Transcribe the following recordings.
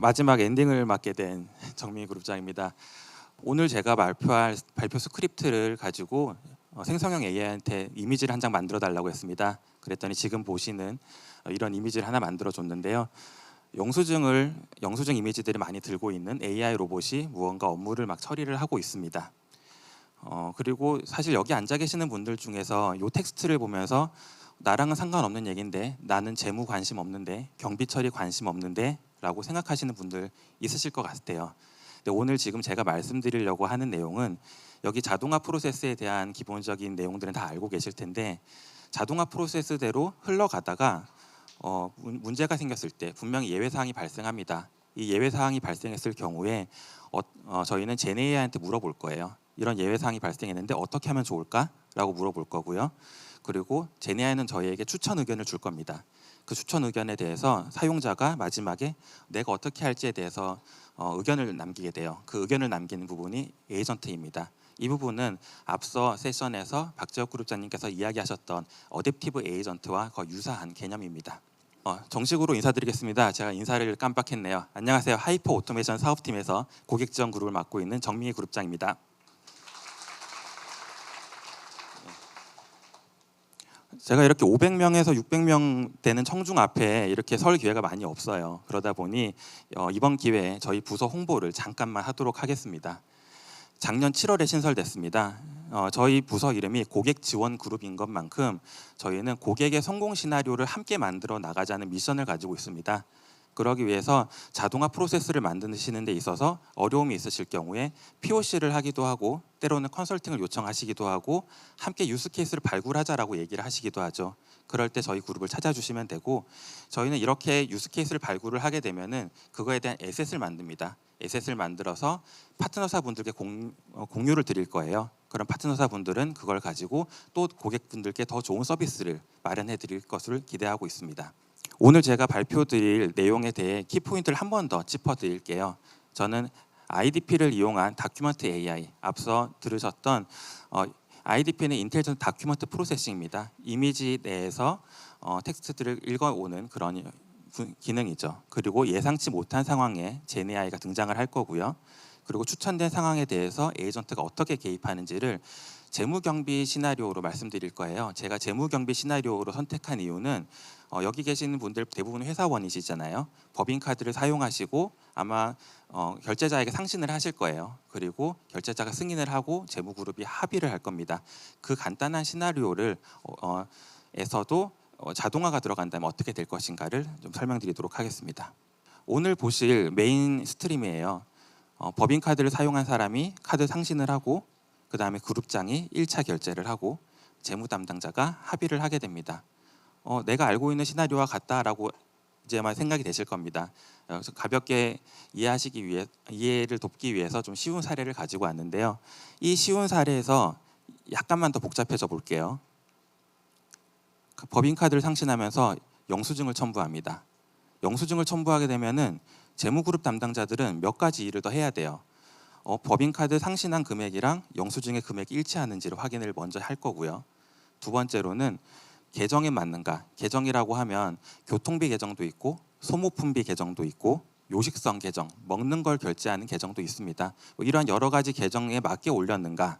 마지막 엔딩을 맡게 된 정민희 그룹장입니다. 오늘 제가 발표할 발표 스크립트를 가지고 어, 생성형 AI한테 이미지를 한 장 만들어 달라고 했습니다. 그랬더니 지금 보시는 어, 이런 이미지를 하나 만들어 줬는데요. 영수증을 영수증 이미지들이 많이 들고 있는 AI 로봇이 무언가 업무를 막 처리를 하고 있습니다. 어, 그리고 사실 여기 앉아 계시는 분들 중에서 이 텍스트를 보면서 나랑은 상관없는 얘긴데 나는 재무 관심 없는데 경비 처리 관심 없는데 라고 생각하시는 분들 있으실 것 같아요. 근데 오늘 지금 제가 말씀드리려고 하는 내용은 여기 자동화 프로세스에 대한 기본적인 내용들은 다 알고 계실 텐데 자동화 프로세스대로 흘러가다가 어, 문- 문제가 생겼을 때 분명히 예외 사항이 발생합니다. 이 예외 사항이 발생했을 경우에 어, 어, 저희는 제네이아한테 물어볼 거예요. 이런 예외 사항이 발생했는데 어떻게 하면 좋을까라고 물어볼 거고요. 그리고 제네아는 저희에게 추천 의견을 줄 겁니다. 그 추천 의견에 대해서 사용자가 마지막에 내가 어떻게 할지에 대해서 어, 의견을 남기게 돼요. 그 의견을 남기는 부분이 에이전트입니다. 이 부분은 앞서 세션에서 박재혁 그룹장님께서 이야기하셨던 어댑티브 에이전트와 거의 유사한 개념입니다. 어, 정식으로 인사드리겠습니다. 제가 인사를 깜빡했네요. 안녕하세요. 하이퍼 오토메이션 사업팀에서 고객 지원 그룹을 맡고 있는 정민희 그룹장입니다. 제가 이렇게 500명에서 600명 되는 청중 앞에 이렇게 설 기회가 많이 없어요. 그러다 보니 어, 이번 기회에 저희 부서 홍보를 잠깐만 하도록 하겠습니다. 작년 7월에 신설됐습니다. 어, 저희 부서 이름이 고객 지원 그룹인 것만큼 저희는 고객의 성공 시나리오를 함께 만들어 나가자는 미션을 가지고 있습니다. 그러기 위해서 자동화 프로세스를 만드시는 데 있어서 어려움이 있으실 경우에 POC를 하기도 하고 때로는 컨설팅을 요청하시기도 하고 함께 유스 케이스를 발굴하자라고 얘기를 하시기도 하죠. 그럴 때 저희 그룹을 찾아주시면 되고 저희는 이렇게 유스 케이스를 발굴을 하게 되면은 그거에 대한 에셋을 만듭니다. 에셋을 만들어서 파트너사 분들께 공, 어, 공유를 드릴 거예요. 그럼 파트너사 분들은 그걸 가지고 또 고객분들께 더 좋은 서비스를 마련해 드릴 것을 기대하고 있습니다. 오늘 제가 발표드릴 내용에 대해 키포인트를 한 번 더 짚어드릴게요. 저는 IDP를 이용한 다큐먼트 AI 앞서 들으셨던 어, IDP는 인텔리전트 다큐먼트 프로세싱입니다. 이미지 내에서 어, 텍스트들을 읽어오는 그런 구- 기능이죠. 그리고 예상치 못한 상황에 제네AI가 등장을 할 거고요. 그리고 추천된 상황에 대해서 에이전트가 어떻게 개입하는지를 재무 경비 시나리오로 말씀드릴 거예요. 제가 재무 경비 시나리오로 선택한 이유는 어, 여기 계시는 분들 대부분 회사원이시잖아요. 법인카드를 사용하시고 아마 어, 결제자에게 상신을 하실 거예요. 그리고 결제자가 승인을 하고 재무그룹이 합의를 할 겁니다. 그 간단한 시나리오를 어, 어, 에서도 어, 자동화가 들어간다면 어떻게 될 것인가를 좀 설명드리도록 하겠습니다. 오늘 보실 메인 스트림이에요. 어, 법인카드를 사용한 사람이 카드 상신을 하고 그 다음에 그룹장이 1차 결제를 하고 재무 담당자가 합의를 하게 됩니다. 어, 내가 알고 있는 시나리오와 같다라고 이제만 생각이 되실 겁니다. 어, 그래서 가볍게 이해하시기 위해 이해를 돕기 위해서 좀 쉬운 사례를 가지고 왔는데요. 이 쉬운 사례에서 약간만 더 복잡해져 볼게요. 그 법인카드를 상신하면서 영수증을 첨부합니다. 영수증을 첨부하게 되면은 재무그룹 담당자들은 몇 가지 일을 더 해야 돼요. 어, 법인카드 상신한 금액이랑 영수증의 금액이 일치하는지를 확인을 먼저 할 거고요. 두 번째로는 계정에 맞는가? 계정이라고 하면 교통비 계정도 있고 소모품비 계정도 있고 요식성 계정, 먹는 걸 결제하는 계정도 있습니다. 뭐 이러한 여러 가지 계정에 맞게 올렸는가?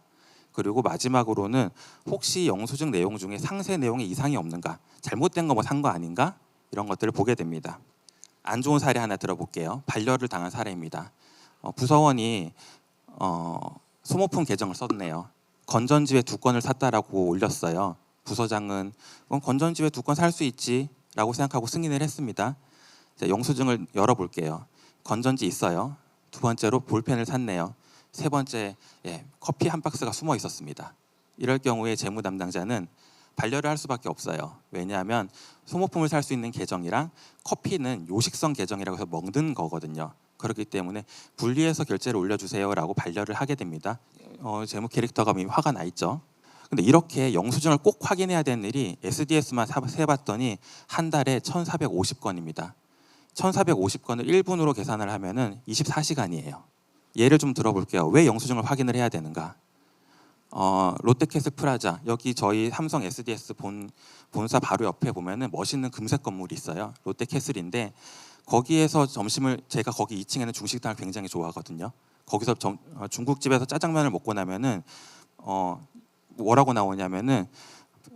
그리고 마지막으로는 혹시 영수증 내용 중에 상세 내용에 이상이 없는가? 잘못된 거 뭐 산 거 아닌가? 이런 것들을 보게 됩니다. 안 좋은 사례 하나 들어볼게요. 반려를 당한 사례입니다. 어, 부서원이 어, 소모품 계정을 썼네요. 건전지회 두 건을 샀다라고 올렸어요. 부서장은 건전지회 두건 살 수 있지라고 생각하고 승인을 했습니다. 자, 영수증을 열어볼게요. 건전지 있어요. 두 번째로 볼펜을 샀네요. 세 번째 예, 커피 한 박스가 숨어 있었습니다. 이럴 경우에 재무 담당자는 반려를 할 수밖에 없어요. 왜냐하면 소모품을 살 수 있는 계정이랑 커피는 요식성 계정이라고 해서 먹는 거거든요. 그렇기 때문에 분리해서 결제를 올려주세요라고 반려를 하게 됩니다. 어, 재무 캐릭터가 이미 화가 나 있죠. 근데 이렇게 영수증을 꼭 확인해야 되는 일이 SDS만 세봤더니 한 달에 1,450건입니다. 1,450건을 1분으로 계산을 하면은 24시간이에요. 예를 좀 들어볼게요. 왜 영수증을 확인을 해야 되는가? 어, 롯데캐슬 프라자 여기 저희 삼성 SDS 본 본사 바로 옆에 보면은 멋있는 금색 건물이 있어요. 롯데캐슬인데 거기에서 점심을 제가 거기 2층에는 중식당을 굉장히 좋아하거든요. 거기서 점- 어, 중국집에서 짜장면을 먹고 나면은 어 뭐라고 나오냐면은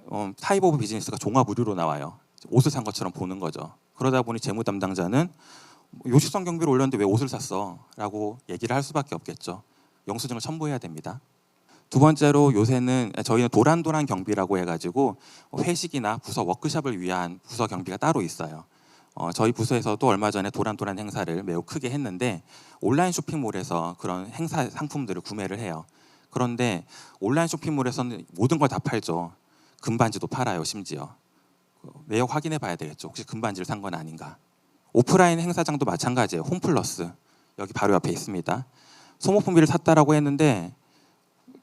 어, 타입 오브 비즈니스가 종합 의류로 나와요. 옷을 산 것처럼 보는 거죠. 그러다 보니 재무 담당자는 요식성 경비를 올렸는데 왜 옷을 샀어?라고 얘기를 할 수밖에 없겠죠. 영수증을 첨부해야 됩니다. 두 번째로 요새는 저희는 도란도란 경비라고 해가지고 회식이나 부서 워크숍을 위한 부서 경비가 따로 있어요. 어, 저희 부서에서도 얼마 전에 도란도란 행사를 매우 크게 했는데 온라인 쇼핑몰에서 그런 행사 상품들을 구매를 해요. 그런데 온라인 쇼핑몰에서는 모든 걸 다 팔죠. 금반지도 팔아요, 심지어. 그 내역 확인해 봐야 되겠죠. 혹시 금반지를 산 건 아닌가. 오프라인 행사장도 마찬가지예요. 홈플러스 여기 바로 옆에 있습니다. 소모품비를 샀다라고 했는데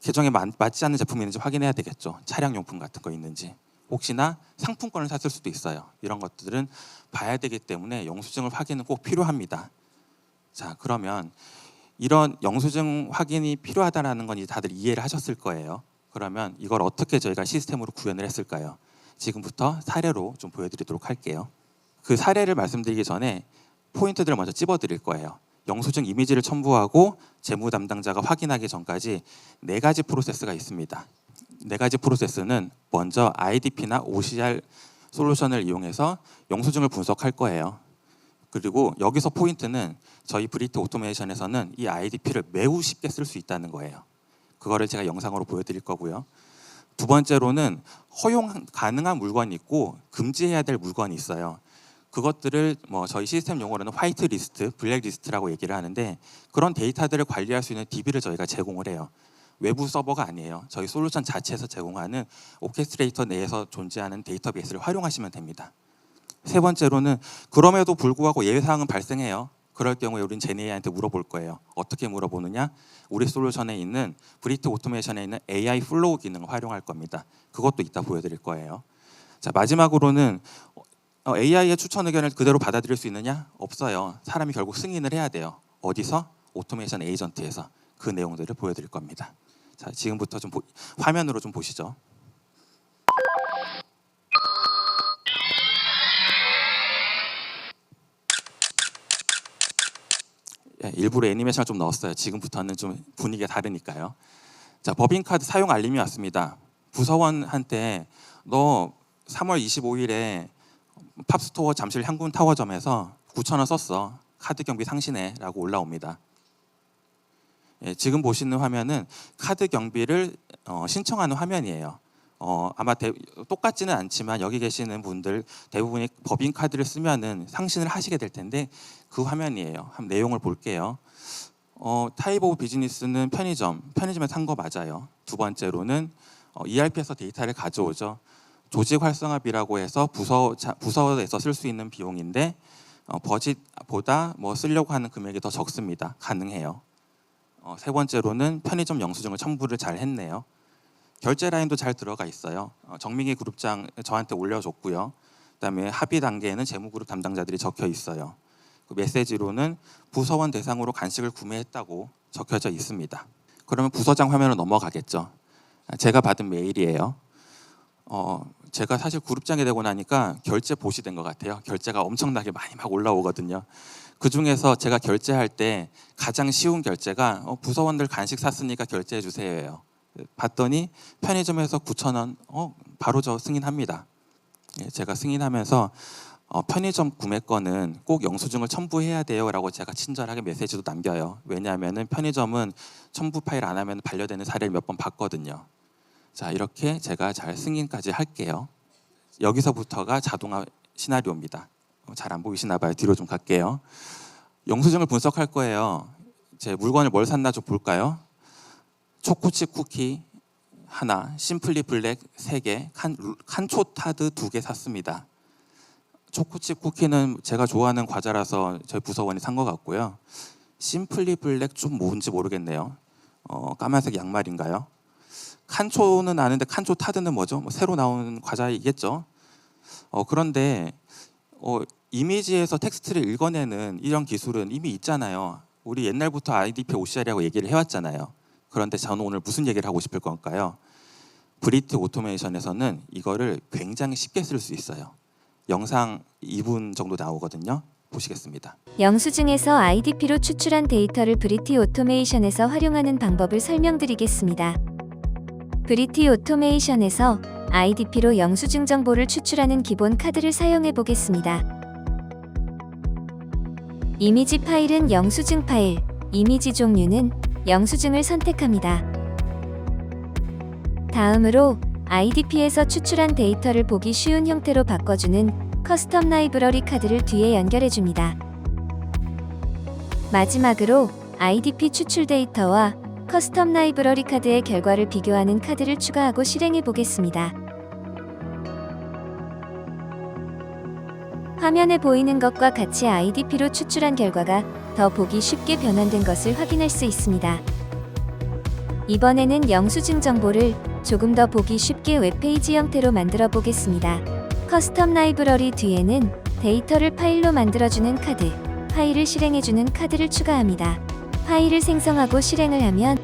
계정에 맞, 맞지 않는 제품이 있는지 확인해야 되겠죠. 차량 용품 같은 거 있는지. 혹시나 상품권을 샀을 수도 있어요. 이런 것들은 봐야 되기 때문에 영수증을 확인은 꼭 필요합니다. 자, 그러면 이런 영수증 확인이 필요하다라는 건 이제 다들 이해를 하셨을 거예요. 그러면 이걸 어떻게 저희가 시스템으로 구현을 했을까요? 지금부터 사례로 좀 보여드리도록 할게요. 그 사례를 말씀드리기 전에 포인트들을 먼저 찝어드릴 거예요. 영수증 이미지를 첨부하고 재무 담당자가 확인하기 전까지 네 가지 프로세스가 있습니다. 네 가지 프로세스는 먼저 IDP나 OCR 솔루션을 이용해서 영수증을 분석할 거예요. 그리고 여기서 포인트는 저희 브리트 오토메이션에서는 이 IDP를 매우 쉽게 쓸 수 있다는 거예요. 그거를 제가 영상으로 보여드릴 거고요. 두 번째로는 허용 가능한 물건이 있고 금지해야 될 물건이 있어요. 그것들을 뭐 저희 시스템 용어로는 화이트 리스트, 블랙 리스트라고 얘기를 하는데 그런 데이터들을 관리할 수 있는 DB를 저희가 제공을 해요. 외부 서버가 아니에요. 저희 솔루션 자체에서 제공하는 오케스트레이터 내에서 존재하는 데이터베이스를 활용하시면 됩니다. 세 번째로는 그럼에도 불구하고 예외 사항은 발생해요. 그럴 경우에 우리는 제니에이한테 물어볼 거예요. 어떻게 물어보느냐? 우리 솔루션에 있는 브리트 오토메이션에 있는 AI 플로우 기능을 활용할 겁니다. 그것도 이따 보여드릴 거예요. 자 마지막으로는 어, AI의 추천 의견을 그대로 받아들일 수 있느냐? 없어요. 사람이 결국 승인을 해야 돼요. 어디서? 오토메이션 에이전트에서 그 내용들을 보여드릴 겁니다. 자 지금부터 좀 보- 화면으로 좀 보시죠. 일부러 애니메이션을 좀 넣었어요. 지금부터는 좀 분위기가 다르니까요. 자, 법인카드 사용 알림이 왔습니다. 부서원한테 너 3월 25일에 팝스토어 잠실 향군 타워점에서 9천 원 썼어. 카드 경비 상신해라고 올라옵니다. 예, 지금 보시는 화면은 카드 경비를 어, 신청하는 화면이에요. 어, 아마 대- 똑같지는 않지만 여기 계시는 분들 대부분이 법인 카드를 쓰면은 상신을 하시게 될 텐데 그 화면이에요. 한 내용을 볼게요. 어, 타입 오브 비즈니스는 편의점, 편의점에 산 거 맞아요. 두 번째로는 어, ERP에서 데이터를 가져오죠. 조직 활성화비라고 해서 부서 자- 부서에서 쓸 수 있는 비용인데 어, 버짓보다 뭐 쓰려고 하는 금액이 더 적습니다. 가능해요. 어, 세 번째로는 편의점 영수증을 첨부를 잘 했네요. 결제 라인도 잘 들어가 있어요. 어, 정민기 그룹장 저한테 올려줬고요. 그다음에 합의 단계에는 재무그룹 담당자들이 적혀 있어요. 그 메시지로는 부서원 대상으로 간식을 구매했다고 적혀져 있습니다. 그러면 부서장 화면으로 넘어가겠죠. 아, 제가 받은 메일이에요. 어, 제가 사실 그룹장이 되고 나니까 결제 보시 된 것 같아요. 결제가 엄청나게 많이 막 올라오거든요. 그 중에서 제가 결제할 때 가장 쉬운 결제가 어, 부서원들 간식 샀으니까 결제해 주세요예요. 봤더니 편의점에서 9천 원, 어, 바로 저 승인합니다. 예, 제가 승인하면서 어, 편의점 구매권은 꼭 영수증을 첨부해야 돼요라고 제가 친절하게 메시지도 남겨요. 왜냐하면은 편의점은 첨부 파일 안 하면 반려되는 사례를 몇 번 봤거든요. 자 이렇게 제가 잘 승인까지 할게요. 여기서부터가 자동화 시나리오입니다. 어, 잘안 보이시나 봐요. 뒤로 좀 갈게요. 영수증을 분석할 거예요. 제 물건을 뭘 샀나 좀 볼까요? 초코칩 쿠키 하나, 심플리 블랙 세 개, 칸, 칸초 타드 두개 샀습니다. 초코칩 쿠키는 제가 좋아하는 과자라서 저희 부서원이 산 것 같고요. 심플리 블랙 좀 뭔지 모르겠네요. 어, 까만색 양말인가요? 칸초는 아는데 칸초 타드는 뭐죠? 뭐 새로 나온 과자이겠죠. 어, 그런데 어, 이미지에서 텍스트를 읽어내는 이런 기술은 이미 있잖아요. 우리 옛날부터 IDP OCR이라고 얘기를 해왔잖아요. 그런데 저는 오늘 무슨 얘기를 하고 싶을 걸까요? 브리트 오토메이션에서는 이거를 굉장히 쉽게 쓸 수 있어요. 영상 2분 정도 나오거든요. 보시겠습니다. 영수증에서 IDP로 추출한 데이터를 브리티 오토메이션에서 활용하는 방법을 설명드리겠습니다. 브리티 오토메이션에서 IDP로 영수증 정보를 추출하는 기본 카드를 사용해 보겠습니다. 이미지 파일은 영수증 파일, 이미지 종류는 영수증을 선택합니다. 다음으로 IDP에서 추출한 데이터를 보기 쉬운 형태로 바꿔주는 커스텀 라이브러리 카드를 뒤에 연결해 줍니다. 마지막으로 IDP 추출 데이터와 커스텀 라이브러리 카드의 결과를 비교하는 카드를 추가하고 실행해 보겠습니다. 화면에 보이는 것과 같이 IDP로 추출한 결과가 더 보기 쉽게 변환된 것을 확인할 수 있습니다. 이번에는 영수증 정보를 조금 더 보기 쉽게 웹페이지 형태로 만들어 보겠습니다. 커스텀 라이브러리 뒤에는 데이터를 파일로 만들어주는 카드, 파일을 실행해주는 카드를 추가합니다. 파일을 생성하고 실행을 하면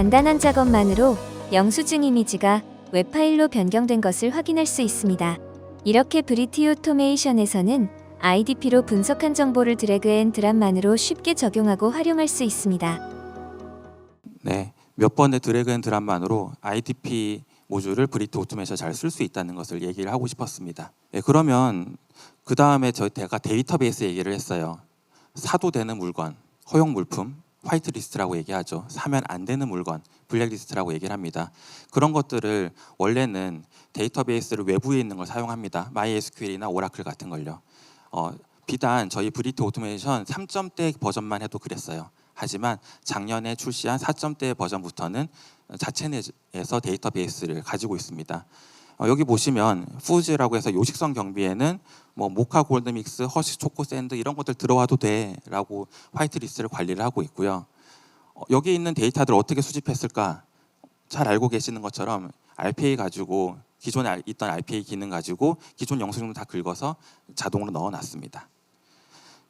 간단한 작업만으로 영수증 이미지가 웹파일로 변경된 것을 확인할 수 있습니다. 이렇게 브리티 오 토메이션에서는 IDP로 분석한 정보를 드래그 앤 드랍만으로 쉽게 적용하고 활용할 수 있습니다. 네, 몇 번의 드래그 앤 드랍만으로 IDP 모듈을 브리트 오토메이션 잘 쓸 수 있다는 것을 얘기를 하고 싶었습니다. 네, 그러면 그 다음에 저희 제가 데이터베이스 얘기를 했어요. 사도 되는 물건, 허용 물품, 화이트 리스트라고 얘기하죠. 사면 안 되는 물건, 블랙 리스트라고 얘기를 합니다. 그런 것들을 원래는 데이터베이스를 외부에 있는 걸 사용합니다. MySQL이나 오라클 같은 걸요. 어, 비단 저희 브리트 오토메이션 3점대 버전만 해도 그랬어요. 하지만 작년에 출시한 4점대 버전부터는 자체 내에서 데이터베이스를 가지고 있습니다. 어, 여기 보시면 푸즈라고 해서 요식성 경비에는 뭐 모카 골드 믹스, 허쉬 초코 샌드 이런 것들 들어와도 돼라고 화이트 리스트를 관리를 하고 있고요. 어, 여기 있는 데이터들 어떻게 수집했을까? 잘 알고 계시는 것처럼 RPA 가지고 기존에 알- 있던 RPA 기능 가지고 기존 영수증도 다 긁어서 자동으로 넣어놨습니다.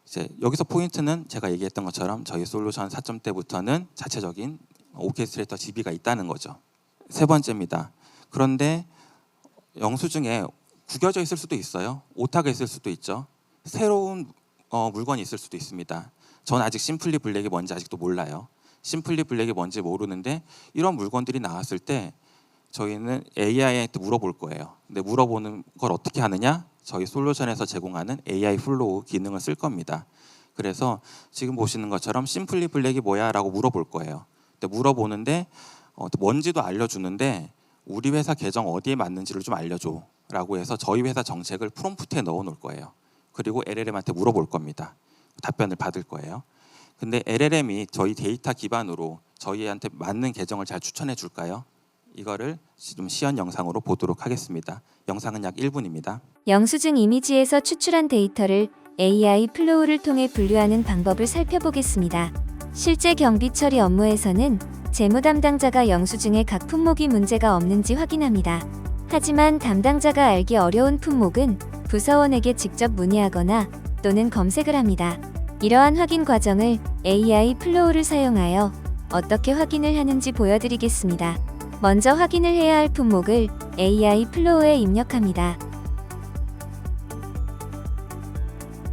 이제 여기서 포인트는 제가 얘기했던 것처럼 저희 솔루션 4점대부터는 자체적인 오케스트레이터 DB가 있다는 거죠. 세 번째입니다. 그런데 영수증에 구겨져 있을 수도 있어요. 오타가 있을 수도 있죠. 새로운 어, 물건이 있을 수도 있습니다. 전 아직 심플리 블랙이 뭔지 아직도 몰라요. 심플리 블랙이 뭔지 모르는데 이런 물건들이 나왔을 때 저희는 AI한테 물어볼 거예요. 근데 물어보는 걸 어떻게 하느냐? 저희 솔루션에서 제공하는 AI 플로우 기능을 쓸 겁니다. 그래서 지금 보시는 것처럼 심플리 블랙이 뭐야라고 물어볼 거예요. 근데 물어보는데 어, 뭔지도 알려주는데 우리 회사 계정 어디에 맞는지를 좀 알려줘 라고 해서 저희 회사 정책을 프롬프트에 넣어 놓을 거예요. 그리고 LLM한테 물어볼 겁니다. 답변을 받을 거예요. 근데 LLM이 저희 데이터 기반으로 저희한테 맞는 계정을 잘 추천해 줄까요? 이거를 지금 시연 영상으로 보도록 하겠습니다. 영상은 약 1분입니다. 영수증 이미지에서 추출한 데이터를 AI 플로우를 통해 분류하는 방법을 살펴보겠습니다. 실제 경비 처리 업무에서는 재무 담당자가 영수증의 각 품목이 문제가 없는지 확인합니다. 하지만 담당자가 알기 어려운 품목은 부서원에게 직접 문의하거나 또는 검색을 합니다. 이러한 확인 과정을 AI 플로우를 사용하여 어떻게 확인을 하는지 보여드리겠습니다. 먼저 확인을 해야 할 품목을 AI 플로우에 입력합니다.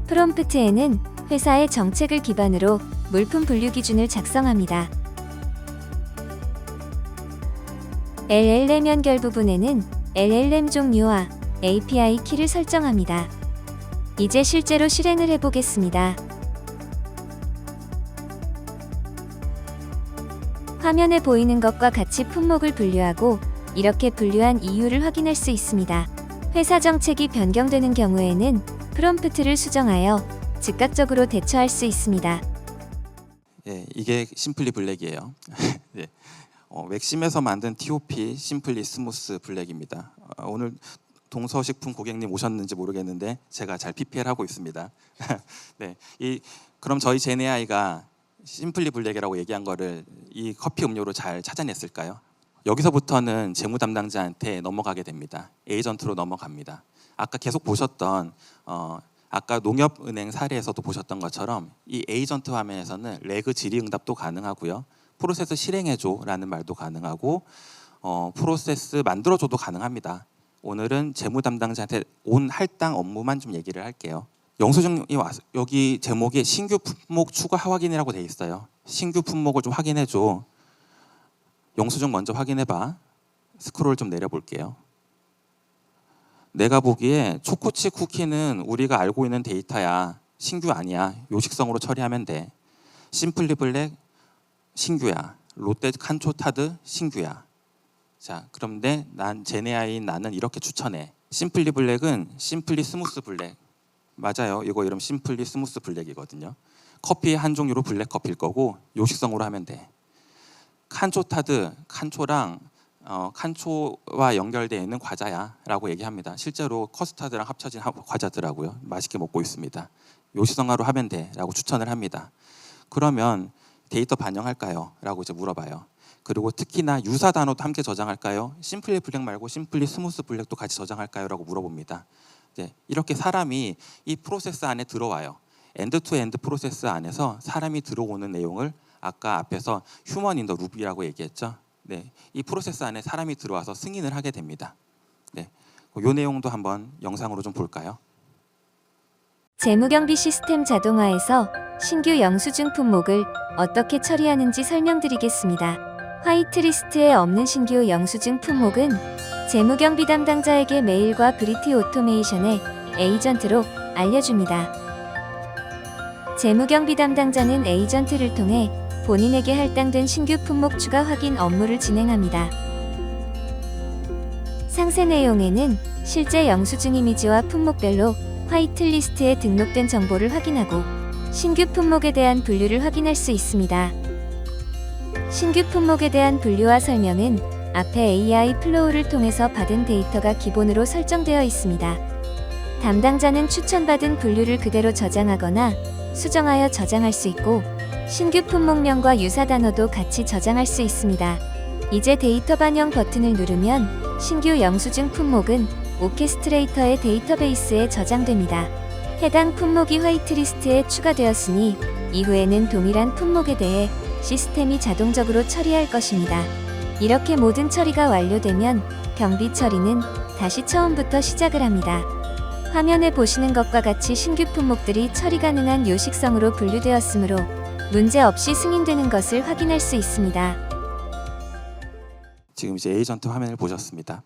프롬프트에는 회사의 정책을 기반으로 물품 분류 기준을 작성합니다. LLM 연결 부분에는 LLM 종류와 API 키를 설정합니다. 이제 실제로 실행을 해보겠습니다. 화면에 보이는 것과 같이 품목을 분류하고 이렇게 분류한 이유를 확인할 수 있습니다. 회사 정책이 변경되는 경우에는 프롬프트를 수정하여 즉각적으로 대처할 수 있습니다. 예, 이게 심플리 블랙이에요. 예. 어, 맥심에서 만든 TOP 심플리 스무스 블랙입니다. 어, 오늘 동서식품 고객님 오셨는지 모르겠는데 제가 잘 PPL 하고 있습니다. 네, 이 그럼 저희 제네아이가 심플리 블랙이라고 얘기한 거를 이 커피 음료로 잘 찾아냈을까요? 여기서부터는 재무 담당자한테 넘어가게 됩니다. 에이전트로 넘어갑니다. 아까 계속 보셨던 어, 아까 농협은행 사례에서도 보셨던 것처럼 이 에이전트 화면에서는 레그 질의 응답도 가능하고요. 프로세스 실행해줘라는 말도 가능하고 어, 프로세스 만들어줘도 가능합니다. 오늘은 재무 담당자한테 온 할당 업무만 좀 얘기를 할게요. 영수증이 와서 여기 제목에 신규 품목 추가 확인이라고 돼 있어요. 신규 품목을 좀 확인해줘. 영수증 먼저 확인해봐. 스크롤 좀 내려볼게요. 내가 보기에 초코치 쿠키는 우리가 알고 있는 데이터야. 신규 아니야. 요식성으로 처리하면 돼. 심플리 블랙 신규야. 롯데 칸초 타드 신규야. 자, 그런데 난 제네아인 나는 이렇게 추천해. 심플리 블랙은 심플리 스무스 블랙. 맞아요. 이거 이름 심플리 스무스 블랙이거든요. 커피 한 종류로 블랙 커피일 거고 요식성으로 하면 돼. 칸초 타드 칸초랑 어, 칸초와 연결되어 있는 과자야라고 얘기합니다. 실제로 커스타드랑 합쳐진 하- 과자더라고요. 맛있게 먹고 있습니다. 요식성화로 하면 돼라고 추천을 합니다. 그러면 데이터 반영할까요? 라고 이제 물어봐요. 그리고 특히나 유사 단어도 함께 저장할까요? 심플리 블랙 말고 심플리 스무스 블랙도 같이 저장할까요? 라고 물어봅니다. 네, 이렇게 사람이 이 프로세스 안에 들어와요. 엔드 투 엔드 프로세스 안에서 사람이 들어오는 내용을 아까 앞에서 휴먼 인더 루비라고 얘기했죠. 네, 이 프로세스 안에 사람이 들어와서 승인을 하게 됩니다. 네, 이 내용도 한번 영상으로 좀 볼까요? 재무경비 시스템 자동화에서 신규 영수증 품목을 어떻게 처리하는지 설명드리겠습니다. 화이트리스트에 없는 신규 영수증 품목은 재무경비 담당자에게 메일과 브리티 오토메이션의 에이전트로 알려줍니다. 재무경비 담당자는 에이전트를 통해 본인에게 할당된 신규 품목 추가 확인 업무를 진행합니다. 상세 내용에는 실제 영수증 이미지와 품목별로 화이트리스트에 등록된 정보를 확인하고 신규 품목에 대한 분류를 확인할 수 있습니다. 신규 품목에 대한 분류와 설명은 앞에 AI 플로우를 통해서 받은 데이터가 기본으로 설정되어 있습니다. 담당자는 추천받은 분류를 그대로 저장하거나 수정하여 저장할 수 있고 신규 품목명과 유사 단어도 같이 저장할 수 있습니다. 이제 데이터 반영 버튼을 누르면 신규 영수증 품목은 오케스트레이터의 데이터베이스에 저장됩니다. 해당 품목이 화이트리스트에 추가되었으니 이후에는 동일한 품목에 대해 시스템이 자동적으로 처리할 것입니다. 이렇게 모든 처리가 완료되면 경비 처리는 다시 처음부터 시작을 합니다. 화면에 보시는 것과 같이 신규 품목들이 처리 가능한 요식성으로 분류되었으므로 문제 없이 승인되는 것을 확인할 수 있습니다. 지금 이제 에이전트 화면을 보셨습니다.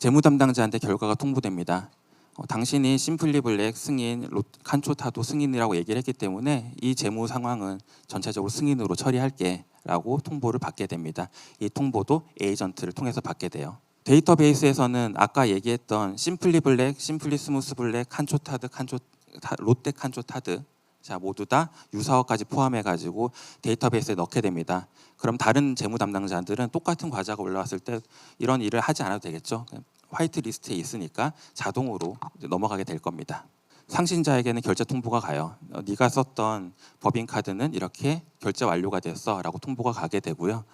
재무 담당자한테 결과가 통보됩니다. 어, 당신이 심플리 블랙 승인, 로, 칸초타도 승인이라고 얘기를 했기 때문에 이 재무 상황은 전체적으로 승인으로 처리할게라고 통보를 받게 됩니다. 이 통보도 에이전트를 통해서 받게 돼요. 데이터베이스에서는 아까 얘기했던 심플리 블랙, 심플리 스무스 블랙, 칸초타드, 칸초 타- 롯데 칸초타드 자 모두 다 유사어까지 포함해 가지고 데이터베이스에 넣게 됩니다. 그럼 다른 재무 담당자들은 똑같은 과자가 올라왔을 때 이런 일을 하지 않아도 되겠죠. 화이트 리스트에 있으니까 자동으로 넘어가게 될 겁니다. 상신자에게는 결제 통보가 가요. 어, 네가 썼던 법인 카드는 이렇게 결제 완료가 됐어라고 통보가 가게 되고요.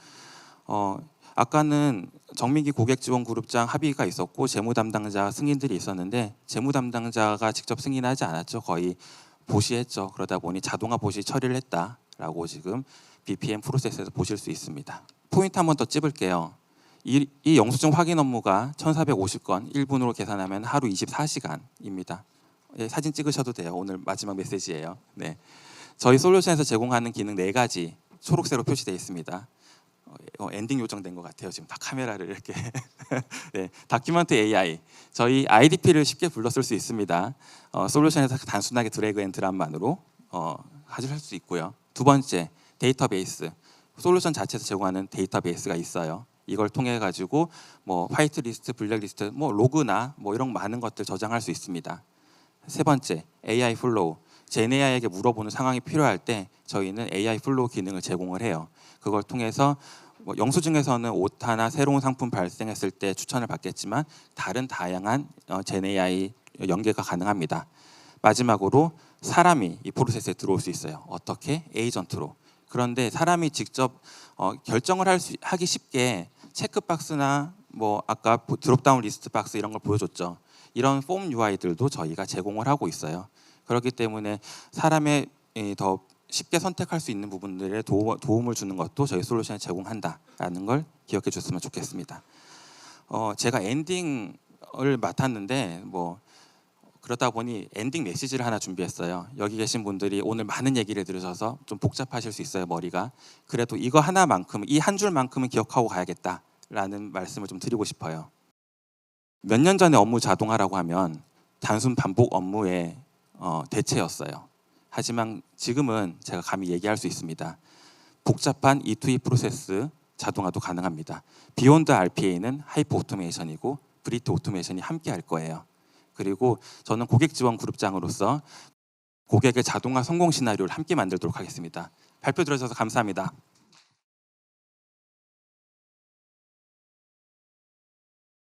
어, 아까는 정민기 고객지원그룹장 합의가 있었고 재무 담당자 승인들이 있었는데 재무 담당자가 직접 승인하지 않았죠. 거의 보시했죠. 그러다 보니 자동화 보시 처리를 했다라고 지금 BPM 프로세스에서 보실 수 있습니다. 포인트 한 번 더 찝을게요. 이, 이 영수증 확인 업무가 1,450건 1분으로 계산하면 하루 24시간입니다. 예, 사진 찍으셔도 돼요. 오늘 마지막 메시지예요. 네. 저희 솔루션에서 제공하는 기능 네 가지 초록색으로 표시되어 있습니다. 어, 어, 엔딩 요정된 것 같아요. 지금 다 카메라를 이렇게 네, 다큐멘트 AI 저희 IDP를 쉽게 불렀을 수 있습니다. 어, 솔루션에서 단순하게 드래그 앤 드랍만으로 어, 가져갈 수 있고요. 두 번째 데이터베이스 솔루션 자체에서 제공하는 데이터베이스가 있어요. 이걸 통해 가지고 뭐 화이트 리스트, 블랙 리스트, 뭐 로그나 뭐 이런 많은 것들 저장할 수 있습니다. 세 번째 AI 플로우 제네아에게 물어보는 상황이 필요할 때 저희는 AI 플로우 기능을 제공을 해요. 그걸 통해서 뭐 영수증에서는 오타나 새로운 상품 발생했을 때 추천을 받겠지만 다른 다양한 어, 제네아의 연계가 가능합니다. 마지막으로 사람이 이 프로세스에 들어올 수 있어요. 어떻게? 에이전트로. 그런데 사람이 직접 어, 결정을 할 수, 하기 쉽게 체크박스나 뭐 아까 보- 드롭다운 리스트 박스 이런 걸 보여줬죠. 이런 폼 UI들도 저희가 제공을 하고 있어요. 그렇기 때문에 사람의 이, 더 쉽게 선택할 수 있는 부분들에 도움, 도움을 주는 것도 저희 솔루션이 제공한다라는 걸 기억해 줬으면 좋겠습니다. 어, 제가 엔딩을 맡았는데 뭐 그러다 보니 엔딩 메시지를 하나 준비했어요. 여기 계신 분들이 오늘 많은 얘기를 들으셔서 좀 복잡하실 수 있어요 머리가. 그래도 이거 하나만큼 이 한 줄만큼은 기억하고 가야겠다라는 말씀을 좀 드리고 싶어요. 몇 년 전에 업무 자동화라고 하면 단순 반복 업무의 어, 대체였어요. 하지만 지금은 제가 감히 얘기할 수 있습니다. 복잡한 E2E 프로세스 자동화도 가능합니다. 비욘드 RPA는 하이퍼 오토메이션이고 브리트 오토메이션이 함께 할 거예요. 그리고 저는 고객 지원 그룹장으로서 고객의 자동화 성공 시나리오를 함께 만들도록 하겠습니다. 발표 들어주셔서 감사합니다.